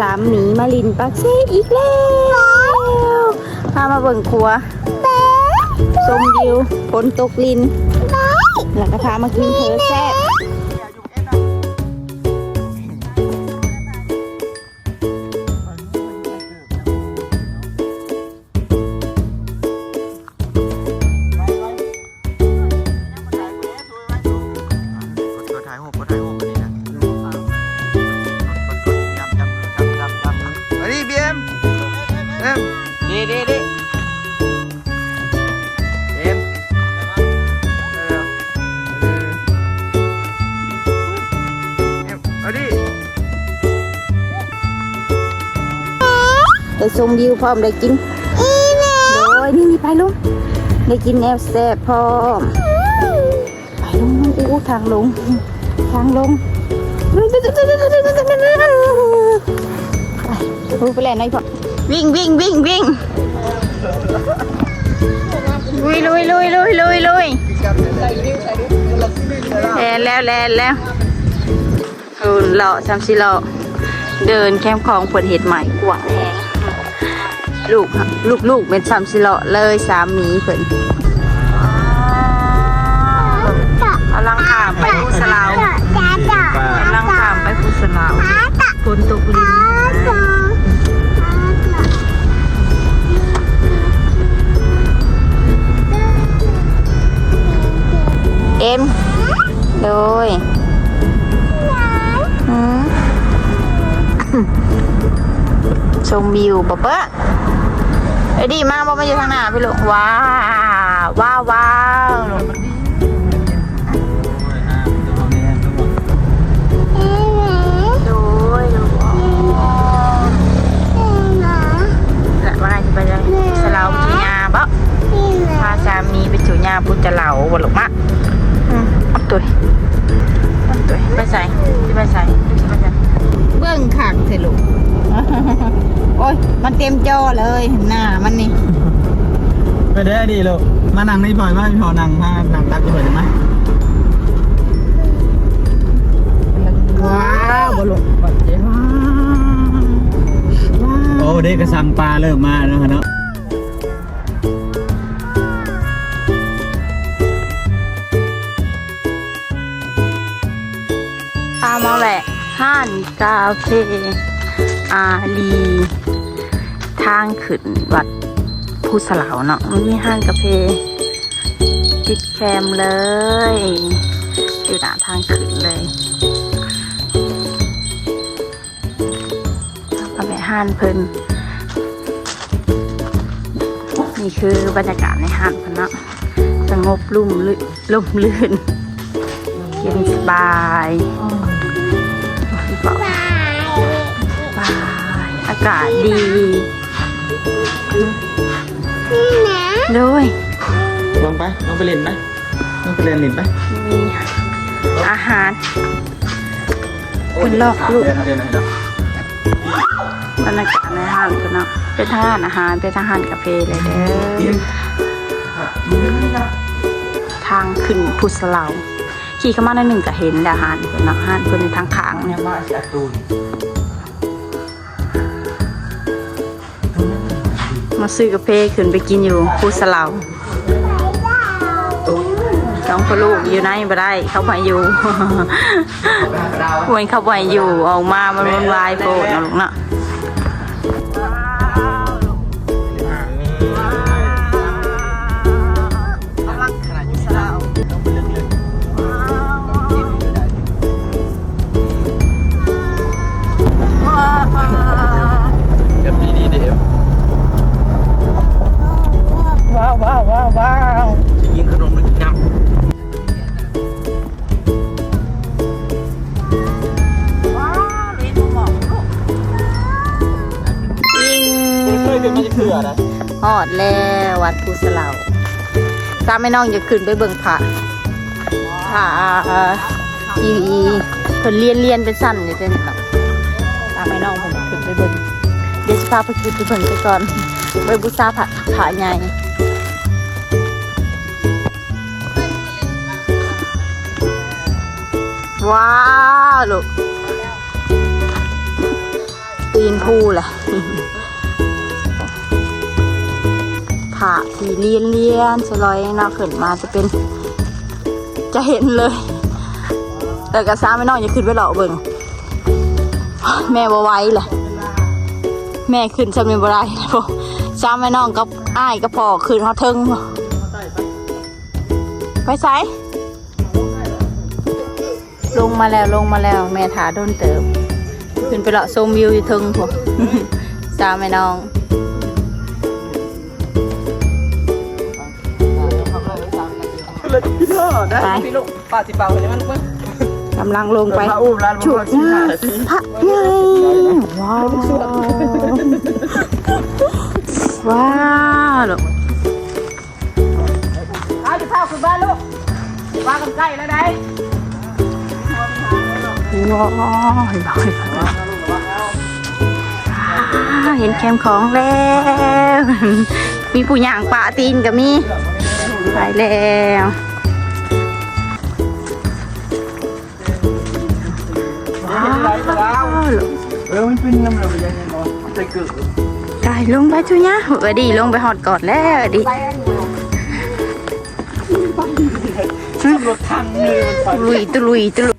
สามหมีมาลินปักเซอีกแล้วพามาเบิ่งครัวชมวิวฝนตกลินแล้วก็พามากินเพอแซ่ ชมวิวพร้อมได้กินโดยนี่นี่ไปลุงได้กินแนวแซ่บพร้อมไปลงลงอู้ทางลงทางลงไปรู้ไปแล้วนายพ่อวิ่งวิ่งวิ่งวิ่งลุยลุยลุยลุยลุยลุยแลนแล้วแลนแล้วเออเลาะสามสี่เลาะเดินแคมป์ของผลเห็ดใหม่กว่างแหง ลูกลูกลูกเป็นสามสี่เลาะเลยสามหมีเพิ่นกำลังถามไปผู้สลาวกำลังถามไปผู้สลาวฝนตกลินเอ็มโดยหืมชมวิวปะเปะ ไอ้ดีมากว่ามันอยู่ทางหน้าพี่ลูกว้าวว้าวว้าวดยลูและว่าจะไปเลยสลาวไปจูญาบ่พาสามีไปจูญาพุทธเหลาบ่ลูกมะอืมเอตัวเอ้ย มันเต็มจอเลยหน้ามันนี่ ไปได้ดีลูกมานั่งนี่บ่อยมากพอนั่งมานั่งตักจะเห็นไหมว้าวบลุโอ้เด็กกระสังปลาเริ่มมาแล้วเนาะพามาแหวะห้านกาเฟ อาลีทางขึ้นวัดผู้สลาวเนาะมันมีห้างกาแฟติดแคมเลย อยู่หน้าทางขึ้นเลยเอาไปห้านเพิ่นนี่คือบรรยากาศในห้างเพิ่นเนาะสงบลุ่มลื่นลุ่มลื่น เย็นสบายบายอากาศดีด้วยลงไปลงไปเล่นไหมลงไปเล่นเล่นไปมีอาหารคุณลอกลูกเล่นเล่นเนาะบรรยากาศในห้างกันเนาะเป็นทางร้านอาหารเป็นทางร้านกาแฟเลยเด้อทางขึ้นพุทธเหลาขี่เข้ามาในอยหนึ่งก็เห็นแต่อาหารเพิ่นเนาะอาหารเพิ่นในทางขางเนี่ยมาจากตูน มาซื้อกาแฟขึ้นไปกินอยู่พุทธเหลาน้องพอลูกอยู่ไหนบ่ได้ เขาไปอยู่เวนเขาไปอยู่ออกมามันวุ่นวายโปรดเนาะลูกเนาะ อนะฮอดแล้ววัดภูสลาตามแม่น้องจะขึ้นไปเบิ่งพระพระที่เพิ่นเรียนเรียนเป็นสั้นอยู่เจ้านี่เนาะตามแม่น้องเพิ่นขึ้นไปเบิ่งเดี๋ยวสิพาไปขึ้นไปเบิ่งไปก่อนไปบูชาพระพระใหญ่ว้าวลูกตีนพูแหละ ผาที่เลียนเลียนสลอยเนาะขึ้นมาจะเป็น จะเห็นเลย แต่กระซ้าไม่น้องอย่าขึ้นไปหลอกเบิ่งแม่บ่ไว้แหละแม่ขึ้นฉันเป็นบ่ได้พอซ้าไม่น้องกับอ้ายกับพ่อขึ้นเขาเทิงไปไสลงมาแล้วลงมาแล้ว แม่ถาโดนเติม ขึ้นไปเลาะชมวิวอยู่เทิงพวกสาไม่น้อง เลยพี่เด้อได้ไปพี่ลูกป้าสิเป่าเลยมันลูกมั้ยกำลังลงไปพระอุ้มร้านฉุบุดญหน้าพระใหญ่ว้าวว้าวลูกอ้าวจะเข้าคุณบ้านลูกว่ากันใกล้แล้วได้ว้าวว้าวเห็นแคมของแล้ว มีผู้ย่างปะตีนกับมี ไปแล้วว้าวลูกเออมันเป็นน้ำเราไปยังไงเนาะใจเกิดได้ลงไปจุเนี่ยเออดีลงไปหอดกอดแล้วดีรถทังเลยมันไปตุลุยตุลุยตุลุย